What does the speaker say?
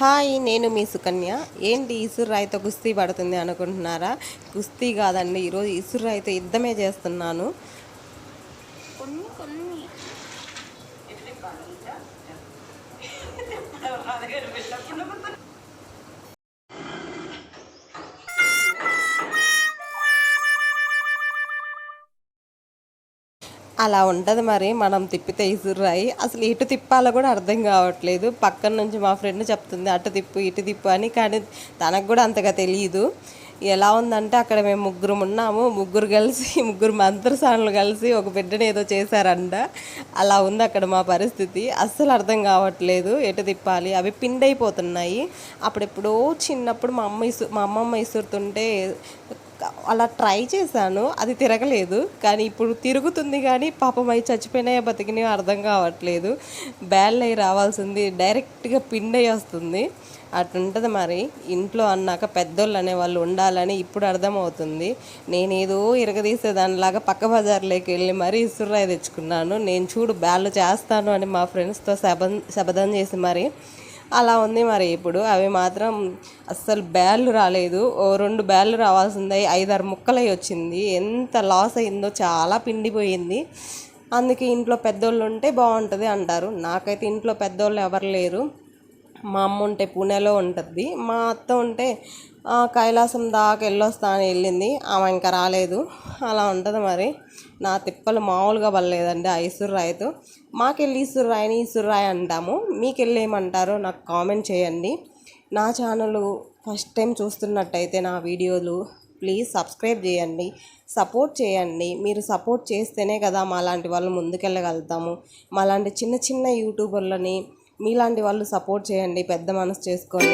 Hi నేను మీ సుకన్య. ఏంటి ఇసురాయితో కుస్తీ పడుతుంది అనుకుంటున్నారా? కుస్తీ కాదండి ఈరోజు ఇసురాయితో యుద్ధమే చేస్తున్నాను. కొన్ని కొన్ని. అలా ఉంటుంది మరి. మనం తిప్పితే ఇసురాయి అసలు ఇటు తిప్పాలో కూడా అర్థం కావట్లేదు. పక్కన నుంచి మా ఫ్రెండ్ చెప్తుంది అటు తిప్పు ఇటు తిప్పు అని. కానీ తనకు కూడా అంతగా తెలియదు ఎలా ఉందంటే అక్కడ మేము ముగ్గురు ఉన్నాము. ముగ్గురు కలిసి ముగ్గురు మంత్రసానులు కలిసి ఒక బిడ్డని ఏదో చేశారంట. అలా ఉంది అక్కడ మా పరిస్థితి. అస్సలు అర్థం కావట్లేదు. ఎటు తిప్పాలి? అవి పిండి అయిపోతున్నాయి అప్పుడెప్పుడో చిన్నప్పుడు మా అమ్మ ఇసు మా అమ్మమ్మ ఇసురుతుంటే అలా ట్రై చేశాను అది తిరగలేదు. కానీ ఇప్పుడు తిరుగుతుంది కానీ పాపం అవి చచ్చిపోయినాయో బతికినాయో అర్థం కావట్లేదు. బ్యాల్ అయి రావాల్సింది డైరెక్ట్గా పిండి అయి వస్తుంది. అటుంటుంది మరి ఇంట్లో అన్నాక పెద్దోళ్ళు అనేవాళ్ళు ఉండాలని ఇప్పుడు అర్థమవుతుంది. నేనేదో ఇరగదీసే దానిలాగా పక్క బజార్లోకి వెళ్ళి మరీ ఇసురాయి తెచ్చుకున్నాను. నేను చూడు బ్యాళ్ళు చేస్తాను అని మా ఫ్రెండ్స్తో శబం శబదం చేసి మరి అలా ఉంది మరి ఇప్పుడు. అవి మాత్రం అస్సలు బ్యాళ్ళు రాలేదు. ఓ రెండు బ్యాళ్ళు రావాల్సింది. ఐదారు ముక్కలై వచ్చింది. ఎంత లాస్ అయిందో చాలా పిండిపోయింది. అందుకే ఇంట్లో పెద్దోళ్ళు ఉంటే బాగుంటుంది అంటారు. నాకైతే ఇంట్లో పెద్దోళ్ళు ఎవరు లేరు. మా అమ్మ ఉంటే పూణేలో ఉంటుంది. మా అత్త ఉంటే కైలాసం దాకా వెళ్ళొస్తా అని వెళ్ళింది. ఆమె ఇంకా రాలేదు. అలా ఉంటుంది మరి. నా తిప్పలు మామూలుగా పడలేదండి. ఆ ఇసుర్రాయితో మాకెళ్ళి ఇసుర్రాయిని ఇసుర్రాయి అంటాము. మీకు ఏమంటారో నాకు కామెంట్ చేయండి. నా ఛానల్ ఫస్ట్ టైం చూస్తున్నట్టయితే నా వీడియోలు ప్లీజ్ సబ్స్క్రైబ్ చేయండి. సపోర్ట్ చేయండి. మీరు సపోర్ట్ చేస్తేనే కదా మా లాంటి వాళ్ళు ముందుకెళ్ళగలుగుతాము. మాలాంటి చిన్న చిన్న యూట్యూబర్లని మీలాంటి వాళ్ళు సపోర్ట్ చేయండి పెద్ద మనసు చేసుకొని.